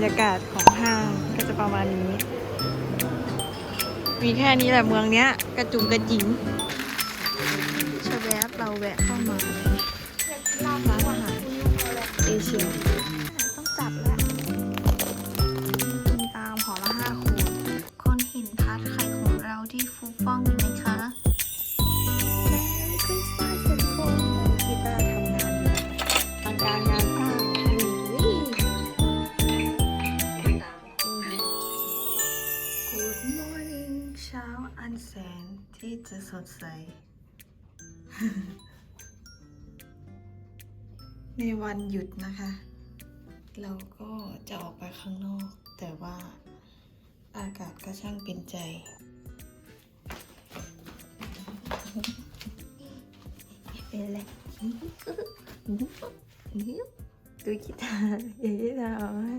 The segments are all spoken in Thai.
รยากาศของห้างก็จะประมาณนี้ มีแค่นี้แหละเมืองเนี้ย กระจุงกระจิ๋งชแวบเราแวะเข้ามาร้านอาหารเอเชีย ดใส ในวันหยุดนะคะ เราก็จะออกไปข้างนอก แต่ว่าอากาศก็ช่างเป็นใจ เป็นไรดูกีตาร์อย่าที่เอาไว้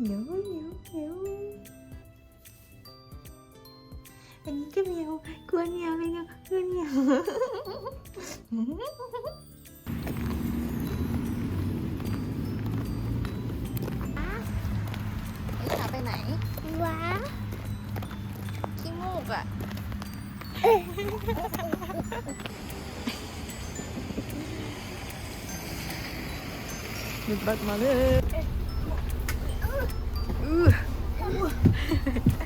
เนียวเหนียวเหนียว อันนี้ก็เหนียวกลัวเหนียวเลยเนี่ยกลัวเหนียวนี่ขาไปไหน ว้าขี้มูกอะหยุดบัดมาเลยอื้อในกีตาร์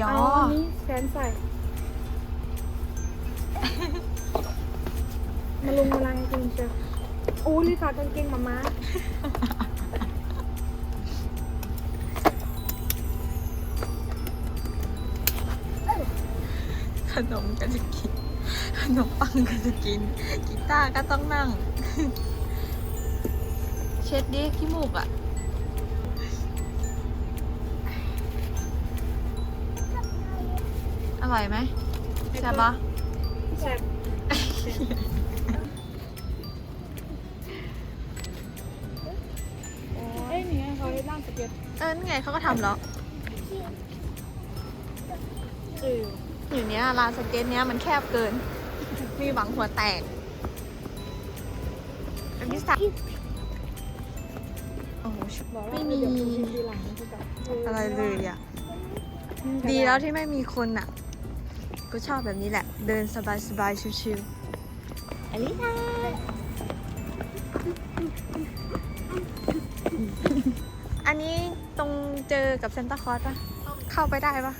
ยอเอาอันนี้แฟนใส่ มาลงมาลางจริงเชียวอู้ลิซ่ากางเกงมาม่าขนมก็จะกิน ขนมปังก็จะกิน กีตาร์ก็ต้องนั่ง เช็ดดิขี้มูกอะ อร่อยไหมใช่บปะแซ่บเอ้ยนี่ไงเขาได้ร่างสเก็ตเออนี่ไงเขาก็ทำแล้วเอออยู่เนี้ยร้านสเก็ตเนี้ยมันแคบเกิน มีหวังหัวแตกเป็นพิซซ่าโอ้โหบอกว่าไม่มีเดี๋ยวดูชิมทีหลังนะจ๊ะอะไรเลยอะ ดีแล้วที่ไม่มีคนอะ ก็ชอบแบบนี้แหละ เดินสบายๆ ชิวๆอันนี้ค่ะอันนี้ตรงเจอกับเซนต้าคลอสปะเข้าไปได้ปะ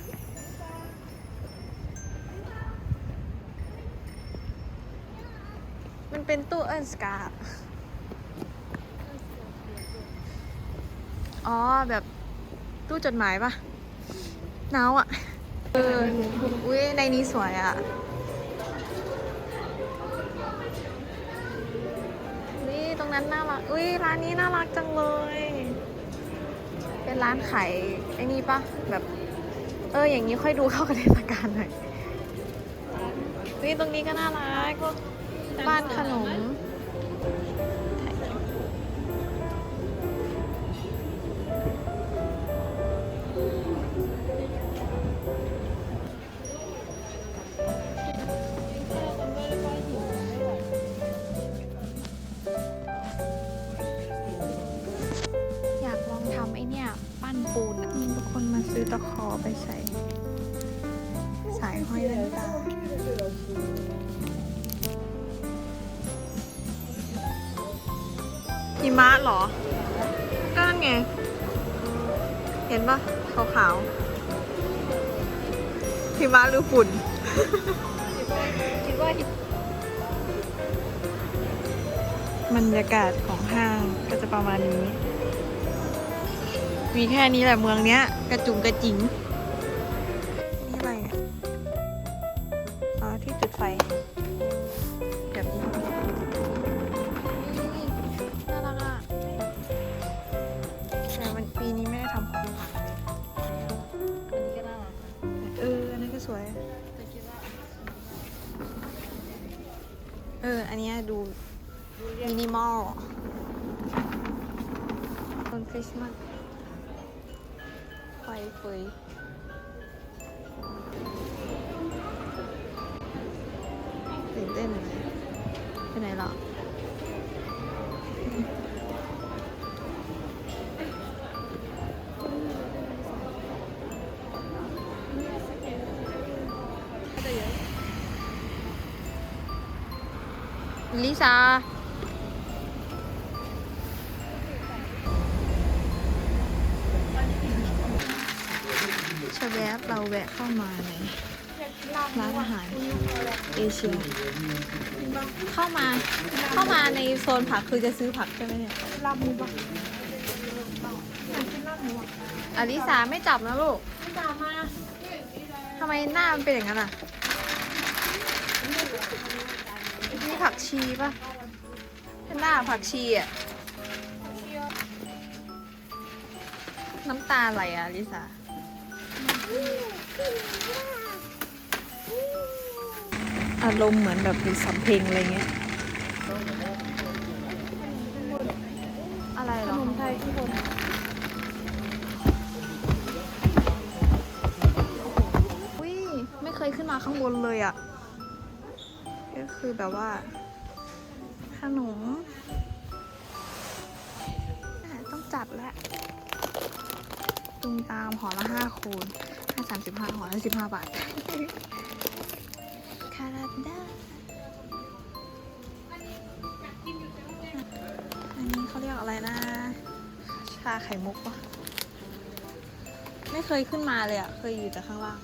มันเป็นตู้เอิร์นสกาอ๋อ แบบตู้จดหมายปะหนาวอะ เอออุ้ยในนี้สวยอะ นี่ตรงนั้นน่ารัก อุ้ยร้านนี้น่ารักจังเลย เป็นร้านขายไอ้นี่ปะแบบ เออ อย่างนี้ค่อยดูเข้ากับเทศกาลหน่อย นี่ตรงนี้ก็น่ารักบ้านขนม หิมะเหรอ ก็นั่นไง เห็นปะขาวๆหิมะหรือฝุ่น คิดว่าบรรยากาศของห้างก็จะประมาณนี้ มีแค่นี้แหละเมืองเนี้ย กระจุงกระจิ๋ง อันนี้ดูมินนิมอลต้นคริสต์มาสไฟเฟย ลิซาชะแวบเราแวะเข้ามาในอยากกินลาบร้านอาหารคุณยูพอแล้วเอเชียกินบ้างเข้ามาเข้ามาในโซนผักคือจะซื้อผักใช่ไหมเนี่ยลาบหมูบ้างอยากกินลาบหมูอะอลิสาไม่จับนะลูกไม่ตามมาทำไมหน้ามันเป็นอย่างนั้นอะ มีผักชีป่ะเป็นหน้าผักชีอะ น้ำตาไหลอะอลิสาอารมณ์เหมือนแบบมีสำเพลงอะไรเงี้ย อะไรขเหรอนมไทยทุกคนอุ้ยไม่เคยขึ้นมาข้างบนเลยอะ ก็คือแบบว่า ขนมต้องจัดแล้วตุงตามห่อละห้าคูณห้าสามสิบห้าห่อละสิบห้าบาท คาราดาอันนี้เขาเรียกอะไรนะ ชาไข่มุกปะไม่เคยขึ้นมาเลยอะเคยอยู่แต่ข้างล่าง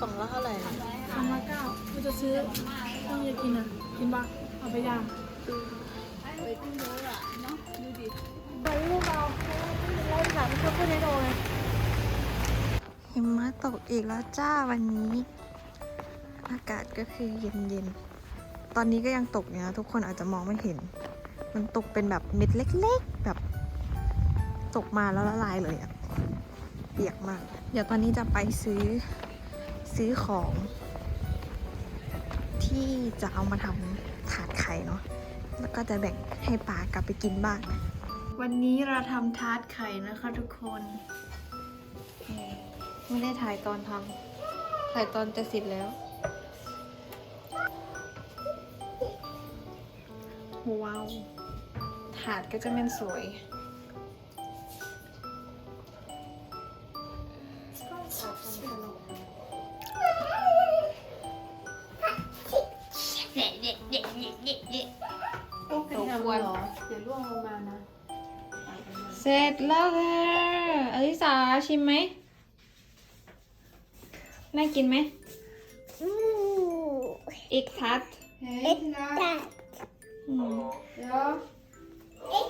กล่องละเท่าไหร่นะสามร้อยเก้ากูจะซื้อต้องอยากกินอะ กินบ้างเอาไปย่างไปลูกเราไล่สามก็ขึ้นให้โดเลยหิมะตกอีกแล้วจ้าวันนี้ อากาศก็คือเย็นๆตอนนี้ก็ยังตกอยู่นะทุกคนอาจจะมองไม่เห็น มันตกเป็นแบบเม็ดเล็กๆ แบบ ตกมาแล้วละลายเลยอะเปียกมาก เดี๋ยวตอนนี้จะไปซื้อซื้อของ ที่จะเอามาทำถาดไข่เนาะแล้วก็จะแบ่งให้ปากลับไปกินบ้าง วันนี้เราทำทาร์ตไข่นะคะทุกคน ไม่ได้ถ่ายตอนทำถ่ายตอนจะเสร็จแล้ว ว้าว ถาดก็จะเป็นสวย ต้องเป็นแฮมเหรออย่าล่วงลงมานะ เสร็จแล้วค่ะอลิสาชิมไหม น่ากินไหม อีกทัดเฮ้ยนะอืมเดี๋ยวทุก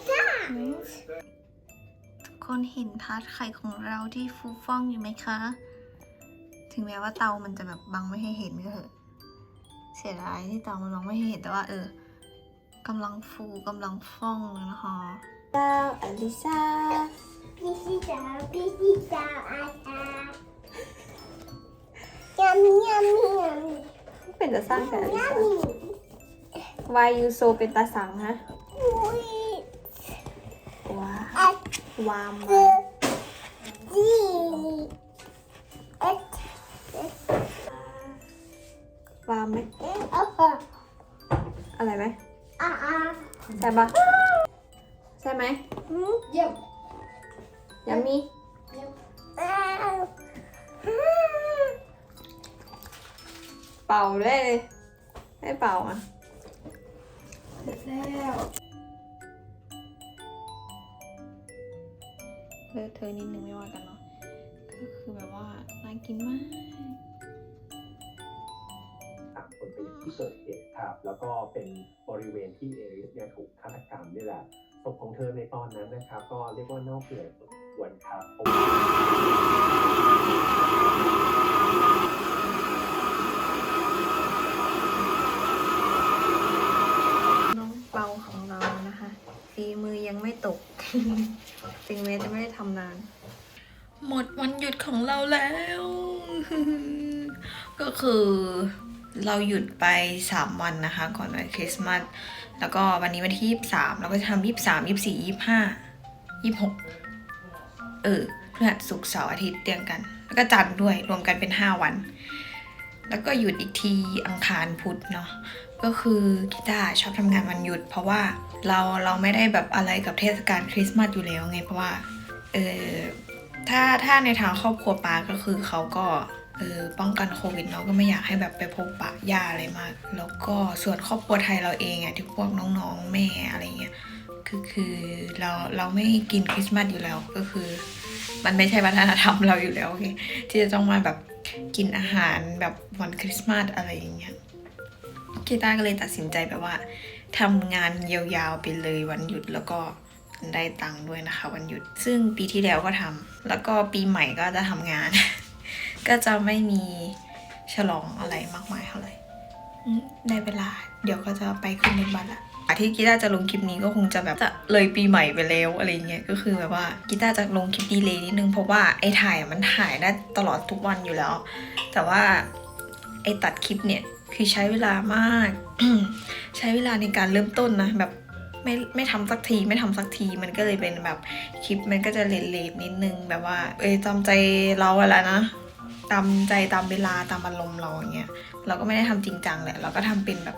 คนเห็นทาร์ตไข่ของเราที่ฟูฟ่องอยู่ไหมคะ ถึงแม้ว่าเตามันจะแบบบังไม่ให้เห็นก็เถอะเสียดายที่เตามันบังไม่ให้เห็นแต่ว่าเออกำลังฟูกำลังฟ่องเลยนะคะเจ้าอลิซาพี่ชิจาพี่ชิจาอาจารย์ยำยำยำเป็นจะสร้างแต่อลิยซาำ Why you so เป็นตาสังฮะ วามดีเอ็ดวามไหมอะไรไหมใช่ปะใช่ไหมเยี่ยมยามีเป่าด้วยเลยได้เป่าอะเสร็จแล้ว เลอะเทอะนิดนึงไม่ว่ากันเนาะก็คือแบบว่าน่ากินมากตามคนไปยังที่เกิดเหตุครับ แล้วก็เป็นบริเวณที่เอริสเนี่ยถูกฆาตกรรมนี่แหละศพของเธอในตอนนั้นนะครับ ก็เรียกว่าเน่าเปื่อยสมควรครับเพราะว่า น้องเปาของเราีมือยังไม่ตก ถึงแม้จะไม่ได้ทำนาน หมดวันหยุดของเราแล้ว ก็คือเราหยุดไป 3 วันนะคะ ก่อนวันคริสต์มาสแล้วก็วันนี้วันที่ 23 เราก็จะทำ23 24 25 26 เออพฤหัสศุกร์เสาร์อาทิตย์เรียงกัน แล้วก็จันทร์ด้วยรวมกันเป็น 5 วัน แล้วก็หยุดอีกทีอังคารพุธเนาะก็คือกีตาร์ชอบทำงานวันหยุดเพราะว่า เราเราไม่ได้แบบอะไรกับเทศกาลคริสต์มาสอยู่แล้วไงเพราะว่าเออถ้าถ้าในทางครอบครัวปาก็คือเขาก็เออป้องกันโควิดเนาะก็ไม่อยากให้แบบไปพบปะญาอะไรมาก แล้วก็ส่วนครอบครัวไทยเราเองอะที่พวกน้องๆแม่อะไรเงี้ยคือคือเราเราไม่กินคริสต์มาสอยู่แล้วก็คือ มันไม่ใช่วัฒนธรรมเราอยู่แล้วโอเคที่จะต้องมาแบบกินอาหารแบบวันคริสต์มาสอะไรอย่างเงี้ยกีตาร์ก็เลยตัดสินใจแบบว่า ทำงานยาวๆไปเลยวันหยุดแล้วก็ได้ตังค์ด้วยนะคะ วันหยุด ซึ่งปีที่แล้วก็ทำแล้วก็ปีใหม่ก็จะทำงาน ก็จะไม่มีฉลองอะไรมากมายเท่าไหร่ได้เวลา เดี๋ยวก็จะไปขึ้นรถบัสละที่กีตาร์จะลงคลิปนี้ก็คงจะแบบจะเลยปีใหม่ไปแล้วอะไรเงี้ยก็คือแบบว่ากีตาร์จะลงคลิปดีเลยนิดนึงเพราะว่าไอ้ถ่ายมันถ่ายได้ตลอดทุกวันอยู่แล้ว แต่ว่าไอ้ตัดคลิปเนี่ย คือใช้เวลามาก ใช้เวลาในการเริ่มต้นนะ แบบไม่ไม่ทำสักทีไม่ทำสักทีมันก็เลยเป็นแบบคลิปมันก็จะเลทๆนิดนึงแบบว่า เอ้ยตามใจเราอะแหละนะตามใจตามเวลาตามอารมณ์เราอย่างเงี้ยเราก็ไม่ได้ทำจริงจังแหละ เราก็ทำเป็นแบบ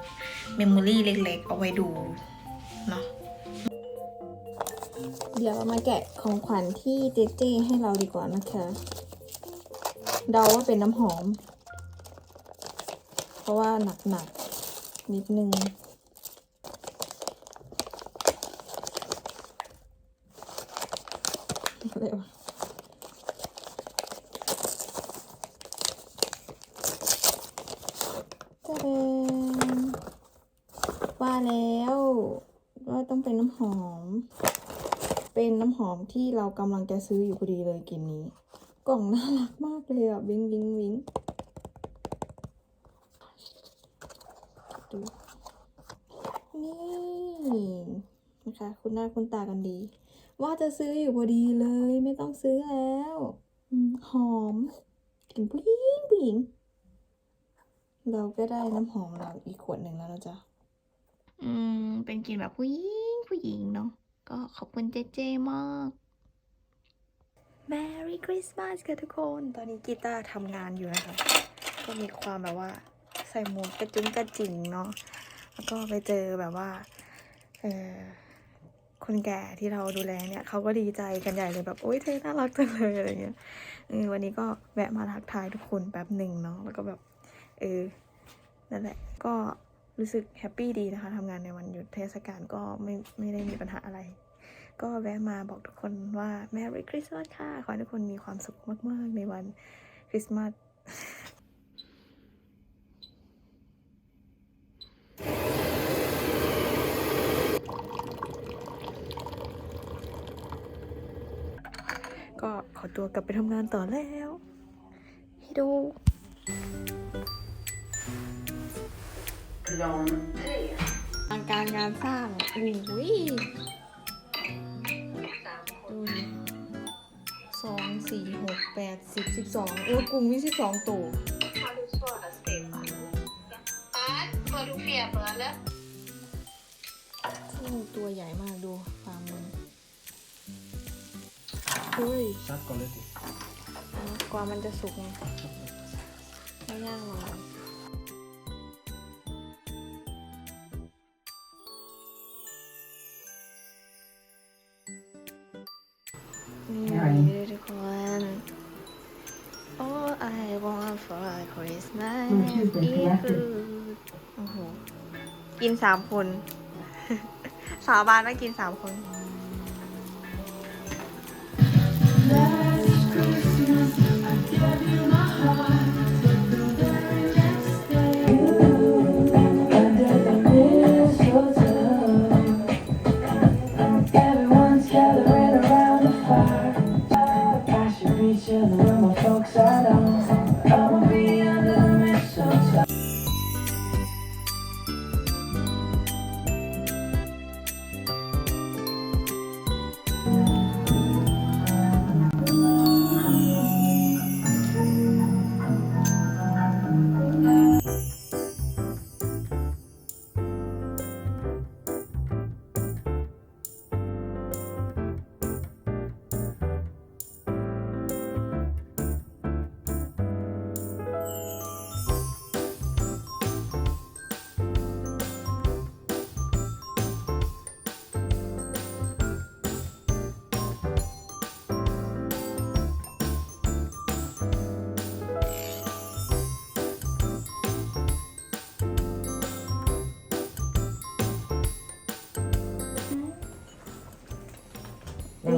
เมมโมรี่เล็กๆ เอาไว้ดูเนาะเดี๋ยวเรามาแกะของขวัญที่เจเจให้เราดีกว่านะคะ เดาว่าเป็นน้ำหอม ราะว่าหนักๆ นิดนึงอะไรวจะเดนว่าแล้วว่าต้องเป็นน้ำหอม เป็นน้ำหอมที่เรากำลังจะซื้ออยู่พอดีเลยกินนี้ กล่องน่ารักมากเลยอะวิงวิงวิง ดู นี่นะคะ คุณหน้าคุณตากันดี ว่าจะซื้ออยู่พอดีเลย ไม่ต้องซื้อแล้วอมหอมกลิ่นผู้หญิงผู้หญิง เราก็ได้น้ำหอมเราอีกขวดหนึ่งแล้วนะจ๊ะ อืม เป็นกลิ่นแบบผู้หญิงผู้หญิงเนาะก็ขอบคุณเจเจมาก Merry Christmas ค่ะทุกคน ตอนนี้กีตาร์ทำงานอยู่นะคะ ก็มีความแบบว่า ใส่หมวกกระจุงกระจิ๋งเนาะแล้วก็ไปเจอแบบว่าเออคนแก่ที่เราดูแลเนี่ยเขาก็ดีใจกันใหญ่เลยแบบโอ๊ยเธอน่ารักจังเลยอะไรเงี้ยเออวันนี้ก็แวะมาทักทายทุกคนแป๊บหนึ่งเนาะแล้วก็แบบเออนั่นแหละก็รู้สึกแฮปปี้ดีนะคะทำงานในวันหยุดเทศกาลก็ไม่ไม่ได้มีปัญหาอะไร ก็แวะมาบอกทุกคนว่า Merry Christmas ค่ะ ขอให้ทุกคนมีความสุขมาก ๆ ในวันคริสต์มาส ก็ขอตัวกลับไปทำงานต่อแล้ว ให้ดูทางการงานสร้างอุ้ยดูดิสองสี่หกแปดสิบสิบสองเออกลุ่มมีสิบสองตัว Vad du feber eller? ซึ่งตัวใหญ่มากดู ฟาร์มมันเฮ้ย Satt golvet i. กว่ามันจะสุกไงไม่ย่างหรอกนี่ทุกคน All I want for Christmas is food โอ้โห กินสามคน สาวบานว่ากินสามคน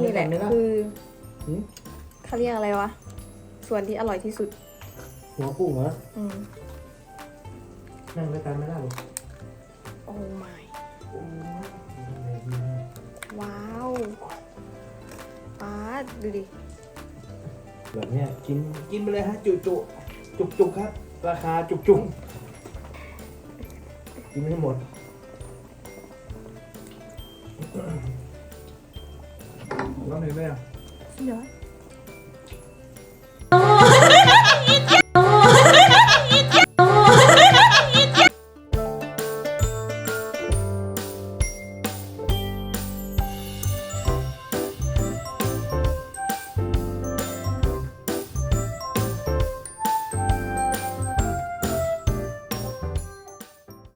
นี่แหละนั่งด้วยกันไหมล่ะคือหืมเขาเรียกอะไรวะ ส่วนที่อร่อยที่สุด หัวกุ้งเหรออืมนั่งด้วยกันไม่ได้หรอโอ้ my โอ้ยอะไรดีนะว้าวป๊าดดูดิ แบบเนี้ยกินกินไปเลยฮะ จุจุจุกจุกครับ ราคาจุกจุกกินให้หมด ร้อนเลยไหมอะเดี๋ยว